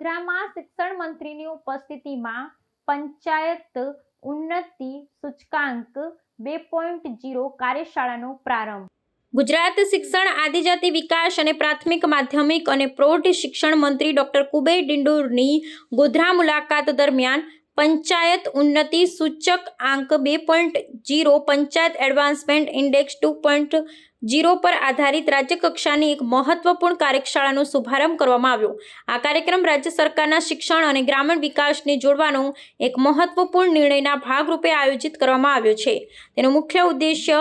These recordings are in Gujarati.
ગોધરામાં શિક્ષણ મંત્રીની ઉપસ્થિતિમાં પંચાયત ઉન્નતિ સૂચકાંક બે પોઈન્ટ જીરો કાર્યશાળાનો પ્રારંભ. ગુજરાત શિક્ષણ આદિજાતિ વિકાસ અને પ્રાથમિક માધ્યમિક અને પ્રૌઢ શિક્ષણ મંત્રી ડોક્ટર કુબેર ડિંડોરની ગોધરા મુલાકાત દરમિયાન પંચાયત ઉન્નતિ સૂચક આંક બે point zero panchayat advancement index two point zero પર આધારિત રાજ્ય કક્ષાની એક મહત્વપૂર્ણ કાર્યશાળાનો શુભારંભ કરવામાં આવ્યો. આ કાર્યક્રમ રાજ્ય સરકારના શિક્ષણ અને ગ્રામીણ વિકાસને જોડવાનો એક મહત્વપૂર્ણ નિર્ણયના ભાગરૂપે આયોજિત કરવામાં આવ્યો છે. તેનો મુખ્ય ઉદ્દેશ્ય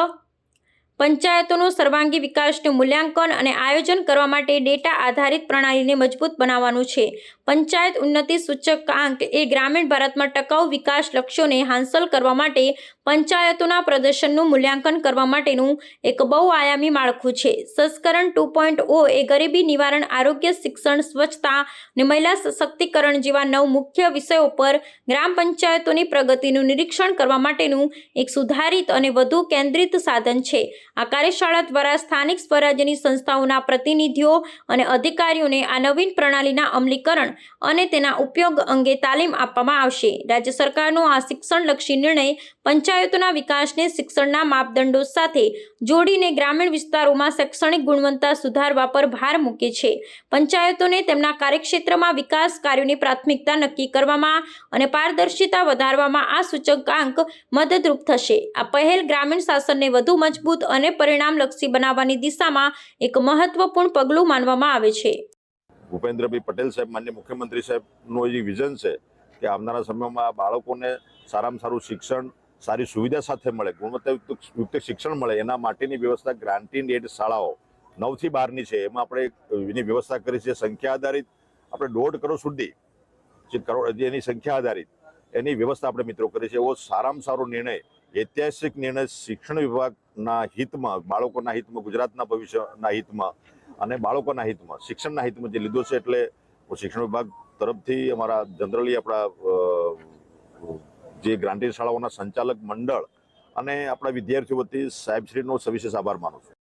પંચાયતોનો સર્વાંગી વિકાસનું મૂલ્યાંકન અને આયોજન કરવા માટે ડેટા આધારિત પ્રણાલીને મજબૂત બનાવવાનું છે. પંચાયત ઉન્નતિ સૂચકાંક એ ગ્રામીણ ભારતમાં ટકાઉ વિકાસ લક્ષ્યોને હાંસલ કરવા માટે પંચાયતોના પ્રદર્શનનું મૂલ્યાંકન કરવા માટેનું એક બહુઆયામી માળખું છે. સંસ્કરણ ટુ પોઈન્ટ ઓ એ ગરીબી નિવારણ, આરોગ્ય, શિક્ષણ, સ્વચ્છતા અને મહિલા સશક્તિકરણ જેવા નવ મુખ્ય વિષયો પર ગ્રામ પંચાયતોની પ્રગતિનું નિરીક્ષણ કરવા માટેનું એક સુધારિત અને વધુ કેન્દ્રિત સાધન છે. આ કાર્યશાળા દ્વારા સ્થાનિક સ્વરાજ્યની સંસ્થાઓના પ્રતિનિધિઓ અને અધિકારીઓને આ નવીન પ્રણાલીના અમલીકરણ અને તેના ઉપયોગ અંગે તાલીમ આપવામાં આવશે. રાજ્ય સરકારનો આ શિક્ષણલક્ષી નિર્ણય પંચાયતોના વિકાસને શિક્ષણના માપદંડો સાથે જોડીને ગ્રામીણ વિસ્તારોમાં શૈક્ષણિક ગુણવત્તા સુધારવા પર ભાર મૂકે છે. પંચાયતોને તેમના કાર્યક્ષેત્રમાં વિકાસ કાર્યોની પ્રાથમિકતા નક્કી કરવામાં અને પારદર્શિતા વધારવામાં આ સૂચકાંક મદદરૂપ થશે. આ પહેલ ગ્રામીણ શાસનને વધુ મજબૂત અને પરિણામલક્ષી બનાવવાની દિશામાં એક મહત્વપૂર્ણ પગલું માનવામાં આવે છે. ભૂપેન્દ્રભાઈ પટેલ સાહેબ, માન્ય મુખ્યમંત્રી સાહેબનું જે વિઝન છે કે આવનારા સમયમાં બાળકોને સારામાં સારું શિક્ષણ, સારી સુવિધા સાથે મળે, ગુણવત્તાયુક્ત યુક્ત શિક્ષણ મળે, એના માટેની વ્યવસ્થા ગ્રાન્ટીન એડ શાળાઓ નવથી બારની છે. એમાં આપણે એની વ્યવસ્થા કરી છે સંખ્યા આધારિત. આપણે દોઢ કરોડ સુધી જે કરોડ એની સંખ્યા આધારિત એની વ્યવસ્થા આપણે મિત્રો કરી છે. એવો સારામાં સારો નિર્ણય ઐતિહાસિક નિર્ણય શિક્ષણ વિભાગના હિતમાં, બાળકોના હિતમાં, ગુજરાતના ભવિષ્યના હિતમાં અને બાળકોના હિતમાં, શિક્ષણના હિતમાં જે લીધો છે એટલે હું શિક્ષણ વિભાગ તરફથી અમારા જનરલી આપણા જે ગ્રાન્ટેડ શાળાઓના સંચાલક મંડળ અને આપણા વિદ્યાર્થીઓ વતી સાહેબશ્રીનો સવિશેષ આભાર માનું છું.